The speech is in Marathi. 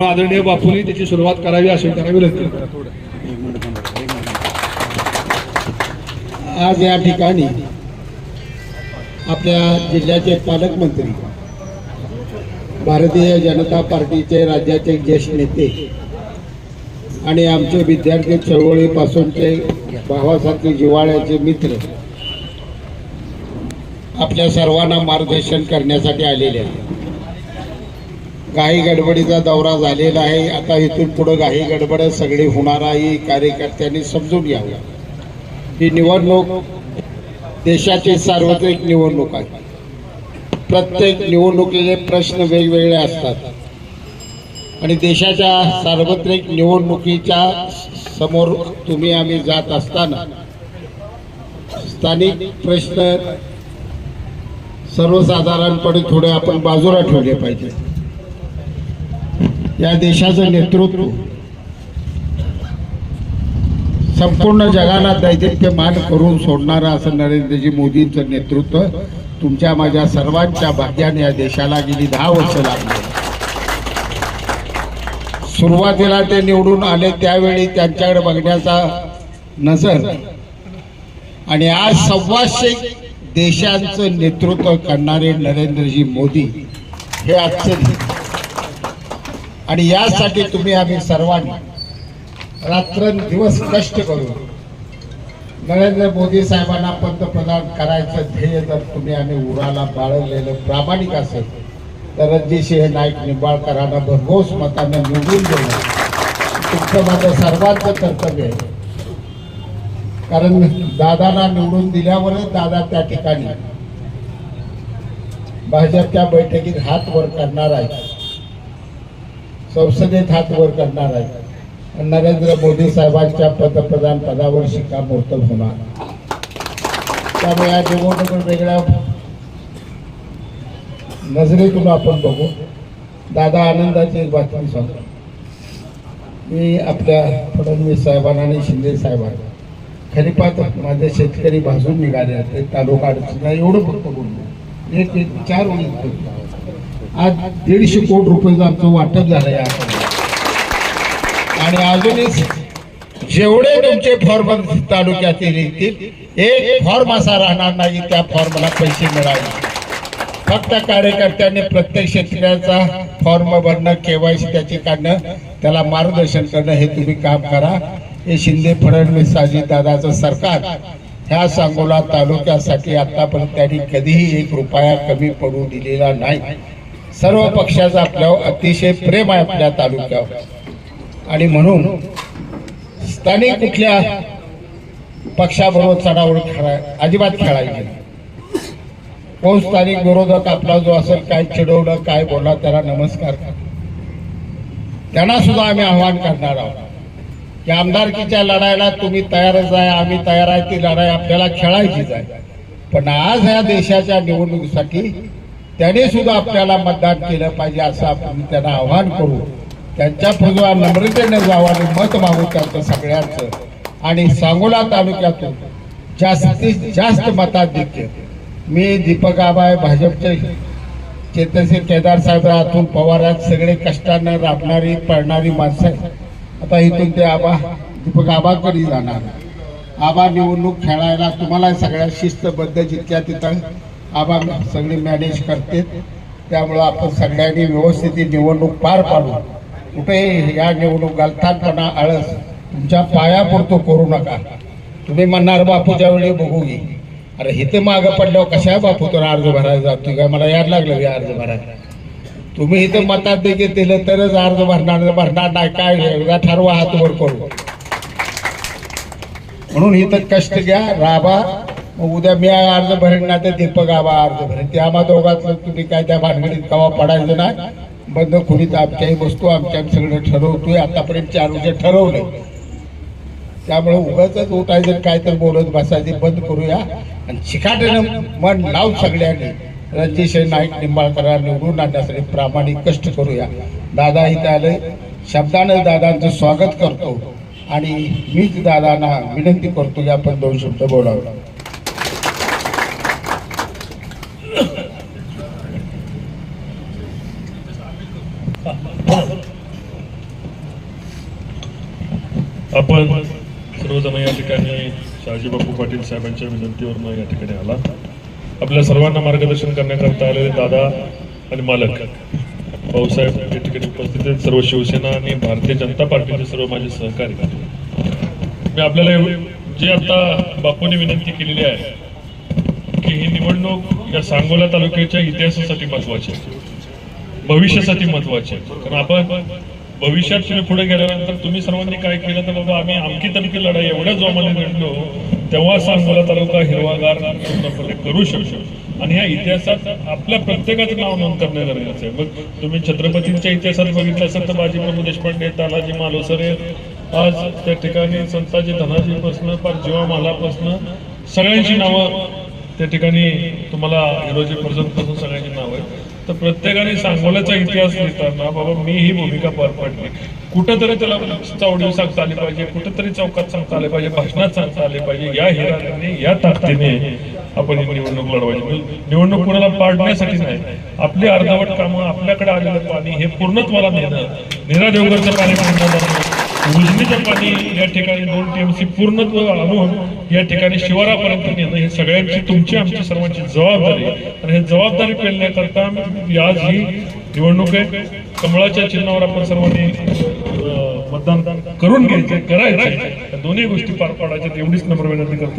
आदरणीय बापूंनी त्याची सुरुवात करावी अशी करावी लागते आज या ठिकाणी आपल्या जिल्ह्याचे पालकमंत्री भारतीय जनता पार्टीचे राज्याचे ज्येष्ठ नेते आणि आमचे विद्यार्थी चळवळीपासूनचे भावासारखे जिव्हाळ्याचे मित्र आपल्या सर्वांना मार्गदर्शन करण्यासाठी आलेले आहेत. घाई गडबडीचा दौरा झालेला आहे. आता इथून पुढं घाई गडबड सगळी होणार आहे कार्यकर्त्यांनी समजून घ्याव्या. ही निवडणूक देशाची सार्वत्रिक निवडणूक आहे. प्रत्येक निवडणुकीचे प्रश्न वेगवेगळे असतात. आणि देशाच्या सार्वत्रिक निवडणुकीच्या समोर तुम्ही आम्ही जात असताना स्थानिक प्रश्न सर्वसाधारणपणे थोडे आपण बाजूला ठेवले पाहिजे या देशाचं नेतृत्व संपूर्ण जगाला दैदिप्यमान करून सोडणारं असं नरेंद्रजी मोदींचं नेतृत्व तुमच्या माझ्या सर्वांच्या भाग्याने या देशाला गेली दहा वर्ष लागली. सुरुवातीला ते निवडून आले त्यावेळी त्यांच्याकडे बघण्याचा नजर आणि आज सव्वाशे देशांचं नेतृत्व करणारे नरेंद्रजी मोदी हे आजचे आणि यासाठी तुम्ही आम्ही सर्वांनी रात्रंदिवस कष्ट करू नरेंद्र मोदी साहेबांना पंतप्रधान करायचं ध्येय जर तुम्ही आम्ही उराला बाळगलेलं प्रामाणिक असेल तर रणजितसिंह नाईक निंबाळकरांना भरघोस मतानं निवडून देणं तुमचं माझं सर्वांचं कर्तव्य आहे. कारण दादांना निवडून दिल्यावरच दादा त्या ठिकाणी भाजपच्या बैठकीत हात वर करणार आहे संसदेत हात वर करणार आहे. नरेंद्र मोदी साहेबांच्या पंतप्रधान पदावर शिक्कामोर्तब होणार. त्यामुळे या निवडणूक वेगळ्या नजरेतून आपण बघू. दादा आनंदाची एक बातमी सांगतो मी आपल्या फडणवीस साहेबांना आणि शिंदे साहेबांना खरीपात माझे शेतकरी भाजून निघाले ते तालुका अडचण एवढं फक्त बोललो. एक एक चार ओळी आज दीडशे कोटी रुपयाचं आमचं वाटप झालं या आणि अजूनही जेवढे तुमचे फॉर्म तालुक्यातील येतील एक फॉर्म असा राहणार नाही त्या फॉर्मला पैसे मिळाले. फक्त कार्यकर्त्यांनी प्रत्येक शेतकऱ्याचा फॉर्म भरणं केवायसी त्याची काढणं त्याला मार्गदर्शन करणं हे तुम्ही काम करा. हे शिंदे फडणवीस दादाचं सरकार ह्या सांगोला तालुक्यासाठी आतापर्यंत त्यांनी कधीही एक रुपया कमी पडू दिलेला नाही. सर्व पक्षाचं आपल्यावर अतिशय प्रेम आहे आपल्या तालुक्यावर. आणि म्हणून स्थानिक कुठल्या पक्षाबरोबर चढावर खेळाय अजिबात खेळायची कोण स्थानिक विरोधक आपला जो असेल काय चिडवलं काय बोलला त्याला नमस्कार त्यांना सुद्धा आम्ही आव्हान करणार आहोत. की आमदारकीच्या लढाईला तुम्ही तयारच आहे आम्ही तयार आहे ती लढाई आपल्याला खेळायचीच आहे. पण आज ह्या देशाच्या निवडणुकीसाठी त्याने सुद्धा आपल्याला मतदान केलं पाहिजे असं आपण त्यांना आव्हान करू. त्यांच्या पुढे नम्रतेने जावं आणि मत मागू त्यांचं सगळ्यांचं. आणि सांगोला तालुक्यातून जास्तीत जास्त मताधिक्य मी दीपक आबाय भाजपचे चेतनसिंह केदार साहेब अतुल पवारात सगळे कष्टानं राबणारी पडणारी माणसं आहेत. आता इथून ते आबा दीपक आबाकडे जाणार. आबा निवडणूक खेळायला तुम्हाला सगळ्या शिस्तबद्ध जितक्या तिथं आबा सगळे मॅनेज करते त्यामुळं आपण सगळ्यांनी व्यवस्थित निवडणूक पार पाडू. कुठे या निवडणूक गलथानपणा आळस तुमच्या पायापुरतो करू नका. तुम्ही म्हणणार बापूच्या वेळी बघू घे. अरे इथं मागं पडल्यावर कशा बापू तर अर्ज भरायला जातो काय मला याद लागलं का अर्ज भरायला. तुम्ही इथं मतात देखील दिलं तरच अर्ज भरणार भरणार नाही. काय एकदा ठरवा हातवर करू म्हणून इथं कष्ट घ्या राबा. मग उद्या मी अर्ज भरेन ना तर दीपक आबा अर्ज भरेन. ते आम्हा दोघातलं तुम्ही काय त्या भानगडीत कवा पडायचं ना बंद खोलीत आमच्याही वस्तू आमच्या सगळं ठरवतोय. आतापर्यंत चार वर्ष ठरवलंय. त्यामुळे उगाच उठायचं काय तर बोलत बसायचे. बंद करूया आणि चिकाटीनं मन लाव सगळ्यांनी रणजित नाईक निंबाळकरांना निवडून आणण्यासाठी प्रामाणिक कष्ट करूया. दादा इथं आले शब्दानं दादांचं स्वागत करतो. आणि मीच दादांना विनंती करतो की आपण दोन शब्द बोलावला आपण सर्वजण या ठिकाणी शहाजीबापू पाटील साहेबांच्या विनंतीवर या ठिकाणी आला आपल्या सर्वांना मार्गदर्शन करण्याकरता आलेले दादा आणि मालक. भाऊसाहेब या ठिकाणी उपस्थित आहेत. सर्व शिवसेना आणि भारतीय जनता पार्टीचे सर्व माझे सहकारी. मी आपल्याला जे आता बापूने विनंती केलेली आहे की ही निवडणूक या सांगोला तालुक्याच्या इतिहासासाठी महत्वाची आहे. भविष्यासाठी महत्त्वाचे आहेत. कारण आपण भविष्यात तुम्ही पुढे गेल्यानंतर तुम्ही सर्वांनी काय केलं तर बाबा आम्ही आमकी तमकी लढाई एवढ्या जोमाने लढलो तेव्हा सांगोला तालुका हिरवागार करू शकतो. आणि ह्या इतिहासात आपल्या प्रत्येकाचं नाव नोंद करणं गरजेचं आहे. मग तुम्ही छत्रपतींच्या इतिहासात बघितलं असेल तर बाजीप्रभू देशपांडे तानाजी मालोसरे आज त्या ठिकाणी संताजी धनाजीपासनं पार जीवा मालापासनं सगळ्यांची नावं त्या ठिकाणी तुम्हाला हिरोजी पासून सगळ्यांची नावं आहेत. तर प्रत्येकाने सांगोल्याचा इतिहास लिहिताना बाबा मी ही भूमिका पार पडली. कुठंतरी त्याला चावडी सांगता आली पाहिजे कुठंतरी चौकात सांगता आले पाहिजे भाषणात सांगता आले पाहिजे. या हिराने या ताकदीने आपण ही निवडणूक लढवायची. म्हणजे निवडणूक कोणाला पाडण्यासाठी नाही. आपली अर्धवट कामं आपल्याकडे आलेलं पाणी हे पूर्णत्वाला नेणं. निरा देवगडचं पाणी पूर्ण पाणी या ठिकाणी दोन टीएमसी पूर्णत्व आणून या ठिकाणी शिवारापर्यंत नेणं हे सगळ्यांची तुमची आमची सर्वांची जबाबदारी आणि हे जबाबदारी पेलण्याकरता आज ही निवडणूक आहे. कमळाच्या चिन्हावर आपण सर्वांनी मतदान करून घ्यायचे करायचे दोन्ही गोष्टी पार पाडायच्या एवढीच नम्र विनंती करतो.